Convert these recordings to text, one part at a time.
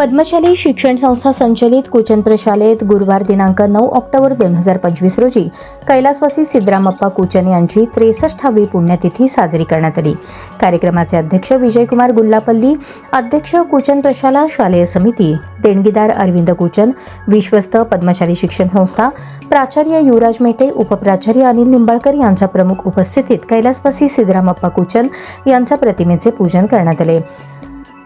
पद्मशाली शिक्षण संस्था संचलित कुचन प्रशालेत गुरुवार दिनांक नऊ ऑक्टोबर दोन हजार पंचवीस रोजी कैलासवासी सिद्धरामप्पा कुचन यांची त्रेसष्टावी पुण्यतिथी साजरी करण्यात आली. कार्यक्रमाचे अध्यक्ष विजयकुमार गुल्लापल्ली अध्यक्ष कुचन प्रशाला शालेय समिती देणगीदार अरविंद कुचन विश्वस्त पद्मशाली शिक्षण संस्था प्राचार्य युवराज मेटे उपप्राचार्य अनिल निंबाळकर यांच्या प्रमुख उपस्थितीत कैलासवासी सिद्धरामप्पा कुचन यांच्या प्रतिमेचे पूजन करण्यात आले.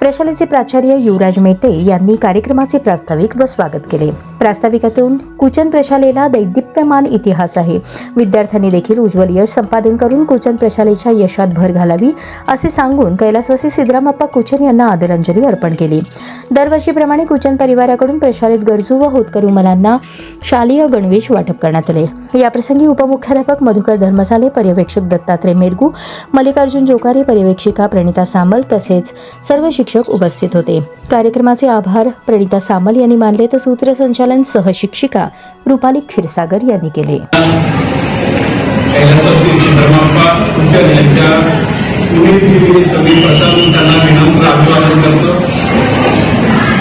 प्रशालेचे प्राचार्य युवराज मेटे यांनी कार्यक्रमाचे प्रास्ताविक व स्वागत केले. प्रास्ताविकातून कुचन प्रशालेला दैदिप्यमान इतिहास आहे. विद्यार्थ्यांनी देखील उज्ज्वल यश संपादन करून कुचन प्रशालेच्या यशात भर घालावी असे सांगून कैलासवासी सिद्धरामप्पा कुचन यांना आदरांजली अर्पण केली. दरवर्षीप्रमाणे कुचन परिवाराकडून प्रशालेत गरजू व होतकरू मुलांना शालेय गणवेश वाटप करण्यात आले. याप्रसंगी उपमुख्याध्यापक मधुकर धर्मसाले पर्यवेक्षक दत्तात्रय मेरगू मल्लिकार्जुन जोकारे पर्यवेक्षिका प्रणिता सामल तसेच सर्व शिक्षक शिक्षक उपस्थित होते. कार्यक्रमाचे आभार प्रणिता सामल यांनी मानले तर सूत्रसंचालन सहशिक्षिका रुपाली क्षीरसागर यांनी केले.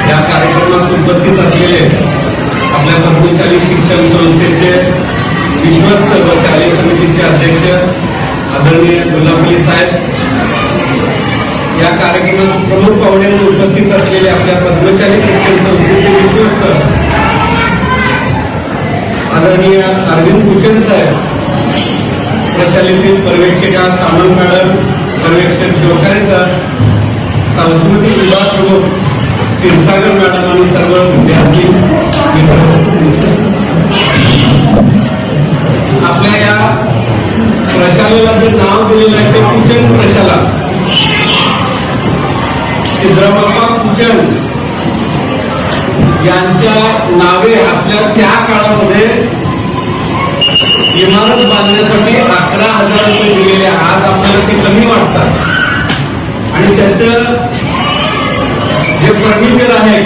या कार्यक्रमास उपस्थित असलेले आपल्या प्रभूशाली शिक्षण संस्थेचे विश्वस्त व शालेय समितीचे अध्यक्ष आदरणीय गुलाबली साहेब या कार्यक्रमास प्रमुख पाहुणे म्हणून उपस्थित असलेले आपल्या पद्मचारी शिक्षण संस्थेचे विश्वस्त आदरणीय अरविंद कुचन साहेब प्रशालेतील पर्यवेक्षिका सामंत मॅडम पर्यवेक्षक जोकारे सर सांस्कृतिक विभाग प्रमुख क्षीरसागर मॅडम आणि सर्व विद्यार्थी मित्र. आपल्या या प्रशालेला जे नाव दिलेलं आहे ते कुचन प्रशाला. सिद्धरामप्पा कुचन यांच्या नावे आपल्या त्या काळामध्ये इमारत बांधण्यासाठी अकरा हजार रुपये दिलेले आज आपल्याला ते कमी वाटतात. आणि त्याचं जे फर्निचर आहे